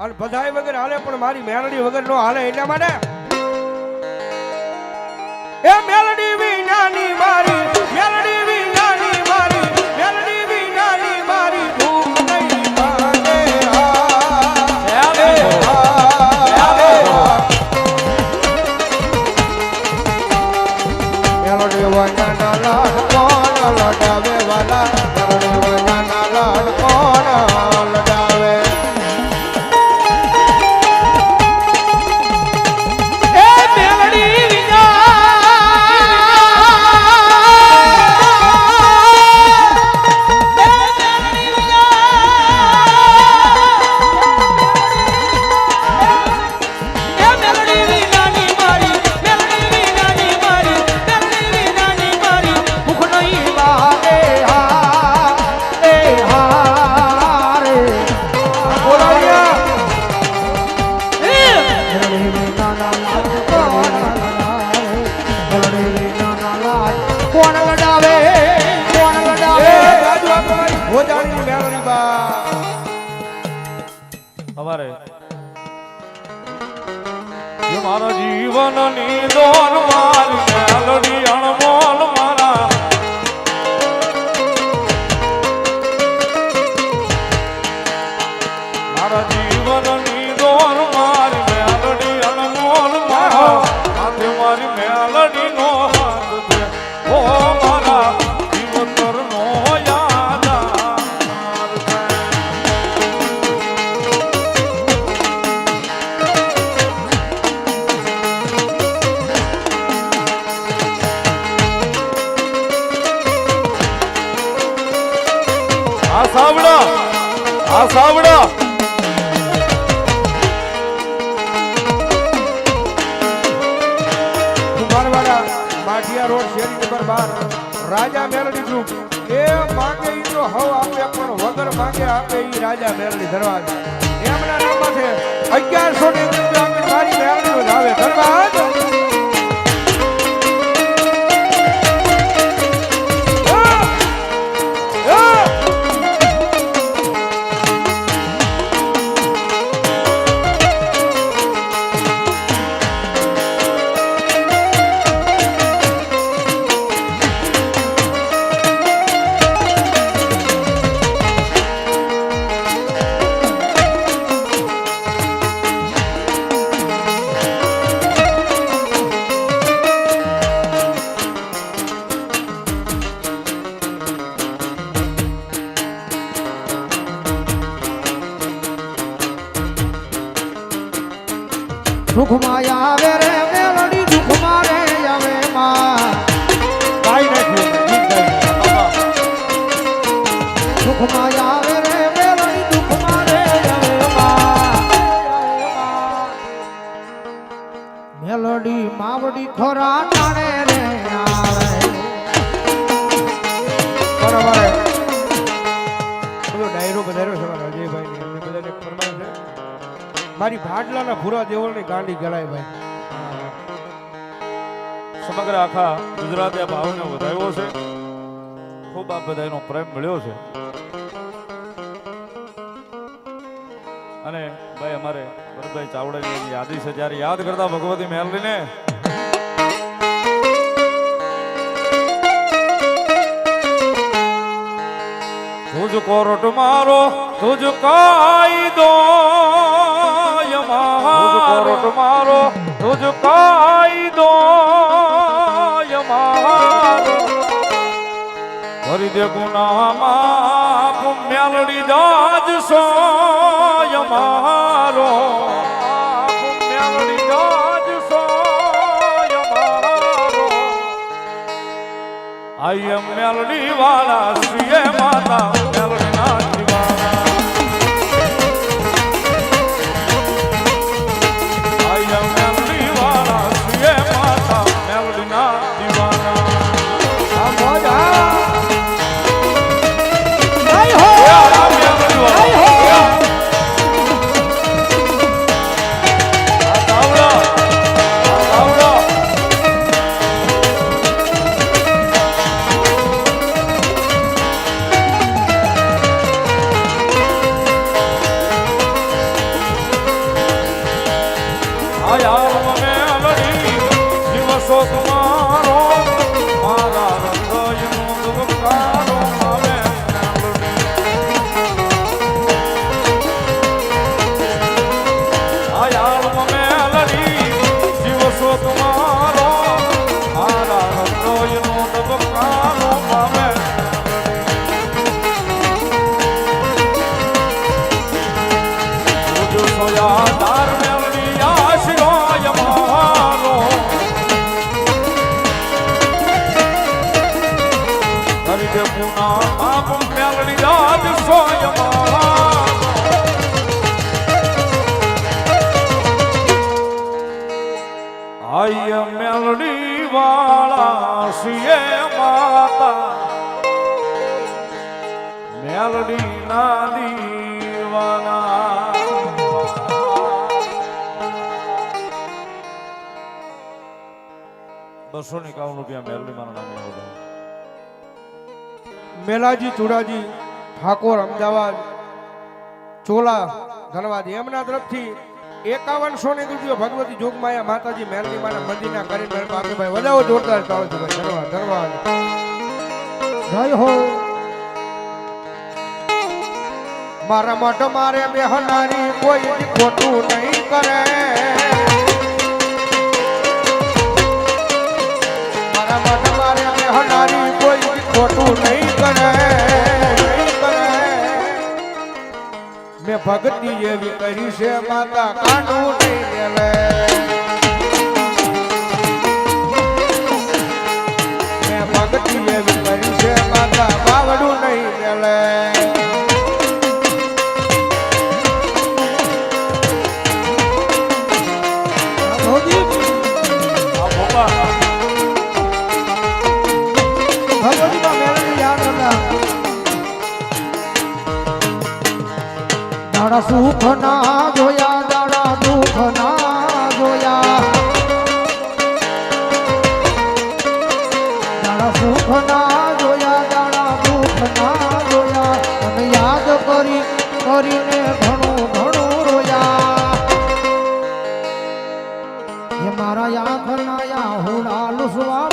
અને બધાય વગર હાલે, પણ મારી મેલડી વગર નો હાલે એટલા માટે. એ મેલડી વિનાની મારી અમારે. મારા જીવનની દોર મારી અણમોલ મારા. મારા જીવનની દોર મારી Calha Belo de Drogas. સુખમાં આવે રે, મેલડી દુઃખમાં રે, આવે. સુખમાં આવે રે, મેલડી દુઃખમાં રે, આવે મેલડી, માવડી ખોરા ટાણે મારી ભાડલાના ભૂરા દેવળની ગાંડી ગળાય ભાઈ. સમગ્ર આખા ગુજરાતે ભાવને વધાવ્યો છે. ખૂબ આ બધાનો પ્રેમ મળ્યો છે. અને ભાઈ અમારે ભરતભાઈ ચાવડાની યાદી છે, જ્યારે યાદ કરતા ભગવતી મેલડીને તુજ કોરટ મારો, તુજ કાયદો કોરટ મારો, તુજ કાયદો મારો. કરી દે ગુનામાં મ્યાલડી જાજ સો મારો. મેલડી વાળા શ્રીએ માતા આયામ મેલડી દિવસો તમારો મારા હૃદયનો ધબકારો આવે હયાલ મને મેલડી દિવસો તમારો મારા હૃદયનો ધબકારો આવે બસો ને એકાવન રૂપિયા મેલડી મારા નામે મેલાજી, ચુડાજી, ઠાકોર, અમદાવાદ, ચોલા, ધનવાદ, એમના તરફથી એકાવનસો ને રૂપિયો ભગવતી જોગમાયા માતાજી મેલની માના મંદિરના કરી મેળ વધારો જોરદાર ચાલો ધનવાદ ધન્યવાદ જય હો. મારા મઠ મારે બેહનારી કોઈ ખોટું નહીં કરે. નહીં કરે મેં ભક્તિ એવી કરી છે માતા કાંડું નહીં લે દાડા સુખ ના જોયા, દાડા દુઃખ ના જોયા. દાડા સુખ ના જોયા, દાડા દુઃખ ના જોયા. અને યાદ કરી, કરીને ઘણું ઘણું રોયા. એ મારા યાદ ના યા લુસવા